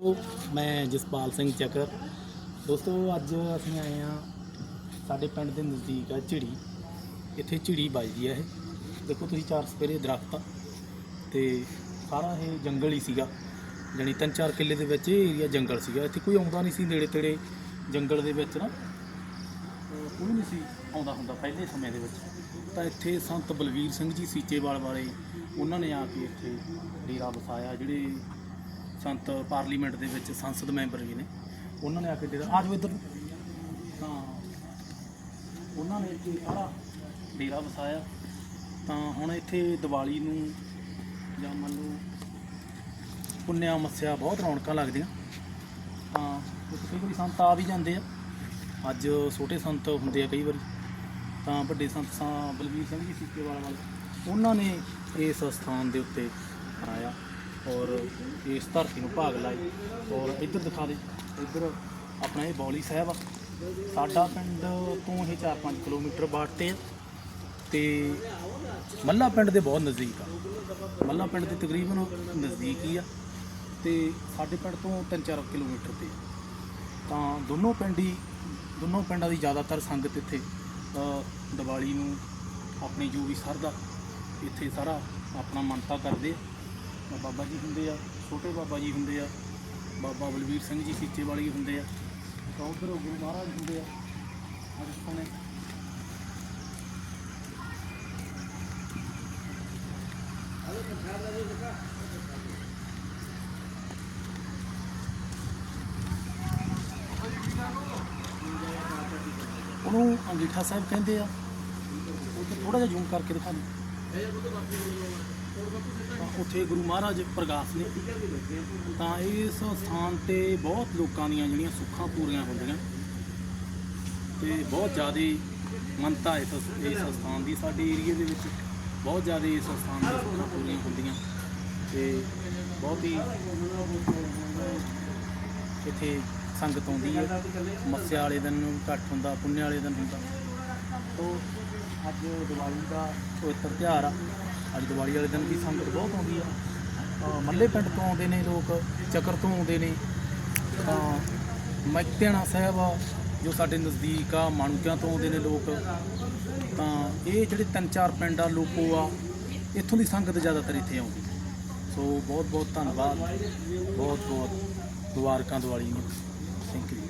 ਦੋਸਤੋ, ਮੈਂ ਜਸਪਾਲ ਸਿੰਘ ਚੱਕਰ। ਦੋਸਤੋ ਅੱਜ ਅਸੀਂ ਆਏ ਆ ਸਾਡੇ ਪਿੰਡ ਦੇ ਨਜ਼ਦੀਕ ਆ ਝਿੜੀ। ਇੱਥੇ ਝਿੜੀ ਵੱਜਦੀ ਆ ਇਹ। ਦੇਖੋ ਤੁਸੀਂ ਚਾਰ ਸਪੇਰੇ ਦਰਖਤ ਆ ਤੇ ਸਾਰਾ ਇਹ ਜੰਗਲ ਹੀ ਸੀਗਾ। ਜਾਣੀ ਤਿੰਨ ਚਾਰ ਕਿੱਲੇ ਦੇ ਵਿੱਚ ਇਹ ਏਰੀਆ ਜੰਗਲ ਸੀਗਾ। ਇੱਥੇ ਕੋਈ ਆਉਂਦਾ ਨਹੀਂ ਸੀ ਨੇੜੇ ਤੇੜੇ ਜੰਗਲ ਦੇ ਵਿੱਚ ਨਾ। ਕੋਈ ਨਹੀਂ ਸੀ ਆਉਂਦਾ ਹੁੰਦਾ ਪਹਿਲੇ ਸਮੇਂ ਦੇ ਵਿੱਚ। ਤਾਂ ਇੱਥੇ ਸੰਤ ਬਲਵੀਰ ਸਿੰਘ ਜੀ ਸੀਚੇਵਾਲ ਵਾਲੇ ਉਹਨਾਂ ਨੇ ਆ ਕੇ ਇੱਥੇ ਡੇਰਾ ਵਸਾਇਆ ਜਿਹੜੇ ਸੰਤ ਪਾਰਲੀਮੈਂਟ ਦੇ ਵਿੱਚ ਸੰਸਦ ਮੈਂਬਰ ਵੀ ਨੇ। ਉਹਨਾਂ ਨੇ ਆ ਕੇ ਡੇਰਾ ਆ ਜਾਓ ਇੱਧਰ। ਨੂੰ। ਤਾਂ ਉਹਨਾਂ ਨੇ ਇੱਥੇ ਸਾਰਾ ਡੇਰਾ ਵਸਾਇਆ। ਤਾਂ ਹੁਣ ਇੱਥੇ ਦੀਵਾਲੀ ਨੂੰ ਜਾਂ ਮੰਨ ਲਓ ਪੁੰਨਿਆ ਮੱਸਿਆ ਬਹੁਤ ਰੌਣਕਾਂ ਲੱਗਦੀਆਂ। ਤਾਂ ਇੱਥੇ ਕਈ ਵਾਰੀ ਸੰਤ ਆ ਵੀ ਜਾਂਦੇ ਆ। ਅੱਜ ਛੋਟੇ ਸੰਤ ਹੁੰਦੇ ਆ ਕਈ ਵਾਰੀ। ਤਾਂ ਵੱਡੇ ਸੰਤ ਸਾਂ ਬਲਵੀਰ ਸਿੰਘ ਜੀ ਸੀਕੇਵਾਲ ਵਾਲੇ। ਉਹਨਾਂ ਨੇ ਇਸ ਸਥਾਨ ਦੇ ਉੱਤੇ ਆਇਆ। ਔਰ ਇਸ ਧਰਤੀ ਨੂੰ ਭਾਗ ਲਾਈ ਔਰ ਇੱਧਰ ਦਿਖਾ ਦੇ, ਇੱਧਰ ਆਪਣਾ ਇਹ ਬੌਲੀ ਸਾਹਿਬ ਆ। ਸਾਡਾ ਪਿੰਡ ਤੋਂ ਇਹ 4-5 ਕਿਲੋਮੀਟਰ ਬਾਟ ਤੇ ਆ। ਤੇ ਮੱਲਾ ਪਿੰਡ ਦੇ ਬਹੁਤ ਨਜ਼ਦੀਕ ਆ। ਮੱਲਾ ਪਿੰਡ ਦੇ ਤਕਰੀਬਨ ਨਜ਼ਦੀਕ ਹੀ ਆ। ਤੇ ਸਾਡੇ ਪਿੰਡ ਤੋਂ 3-4 ਕਿਲੋਮੀਟਰ ਤੇ ਤਾਂ ਦੋਨੋਂ ਪਿੰਡ ਹੀ, ਦੋਨੋਂ ਪਿੰਡਾਂ ਦੀ ਜ਼ਿਆਦਾਤਰ ਸੰਗਤ ਇੱਥੇ ਦੀਵਾਲੀ ਨੂੰ ਆਪਣੀ ਜੋ ਵੀ ਸਰਦਾ। ਇੱਥੇ ਸਾਰਾ ਆਪਣਾ ਮੰਨਤਾ ਕਰਦੇ ਬਾਬਾ ਜੀ ਹੁੰਦੇ ਆ, ਛੋਟੇ ਬਾਬਾ ਜੀ ਹੁੰਦੇ ਆ, ਬਾਬਾ ਬਲਵੀਰ ਸਿੰਘ ਜੀ ਸੀਚੇ ਵਾਲੀ ਹੁੰਦੇ ਆ, ਤਾਂ ਉਧਰ ਗੁਰੂ ਮਹਾਰਾਜ ਹੁੰਦੇ ਆ ਅੱਜ ਨੇ ਉਹਨੂੰ ਅੰਗੀਠਾ ਸਾਹਿਬ ਕਹਿੰਦੇ ਆ ਉੱਥੇ ਥੋੜਾ ਜਿਹਾ ਜ਼ੂਮ ਕਰਕੇ ਦਿਖਾ ਦੇ। ਤਾਂ ਉੱਥੇ ਗੁਰੂ ਮਹਾਰਾਜ ਪ੍ਰਗਾਸ ਨੇ ਤਾਂ ਇਸ ਸਥਾਨ ਤੇ ਬਹੁਤ ਲੋਕਾਂ ਦੀਆਂ ਜਿਹੜੀਆਂ ਸੁੱਖਾਂ ਪੂਰੀਆਂ ਹੁੰਦੀਆਂ ਤੇ ਬਹੁਤ ਜ਼ਿਆਦਾ ਮੰਨਤਾ ਇਸ ਇਸ ਸਥਾਨ ਦੀ, ਸਾਡੇ ਏਰੀਏ ਦੇ ਵਿੱਚ ਬਹੁਤ ਜ਼ਿਆਦਾ ਇਸ ਸਥਾਨ ਦੀਆਂ ਸੁੱਖਾਂ ਪੂਰੀਆਂ ਹੁੰਦੀਆਂ ਤੇ ਬਹੁਤ ਹੀ ਇੱਥੇ ਸੰਗਤ ਆਉਂਦੀ ਹੈ। ਮੱਸਿਆ ਵਾਲੇ ਦਿਨ ਨੂੰ ਘੱਟ ਹੁੰਦਾ ਪੁੰਨੇ ਵਾਲੇ ਦਿਨ ਹੁੰਦਾ। ਤੋ ਅੱਜ ਦੀਵਾਲੀ ਦਾ ਪਵਿੱਤਰ ਤਿਉਹਾਰ ਆ। ਅੱਜ ਦੀਵਾਲੀ ਵਾਲੇ ਦਿਨ ਵੀ ਸੰਗਤ ਬਹੁਤ ਆਉਂਦੀ ਆ। ਅ, ਮੱਲੇ ਪਿੰਡ ਤੋਂ ਆਉਂਦੇ ਨੇ ਲੋਕ ਚੱਕਰ ਤੋਂ ਆਉਂਦੇ ਨੇ। ਤਾਂ ਮੈਕਤਿਆਣਾ ਸਾਹਿਬ ਆ ਜੋ ਸਾਡੇ ਨਜ਼ਦੀਕ ਆ ਮਾਣੂਕਿਆਂ ਤੋਂ ਆਉਂਦੇ ਨੇ ਲੋਕ। ਤਾਂ ਇਹ ਜਿਹੜੇ ਤਿੰਨ ਚਾਰ ਪਿੰਡ ਆ ਲੋਕੋ ਆ ਇੱਥੋਂ ਦੀ ਸੰਗਤ ਜ਼ਿਆਦਾਤਰ ਇੱਥੇ ਆਉਂਦੀ। ਸੋ ਬਹੁਤ ਬਹੁਤ ਧੰਨਵਾਦ। ਬਹੁਤ ਬਹੁਤ ਦੁਆਰਕਾਂ ਦੀਵਾਲੀ ਨੂੰ। Thank you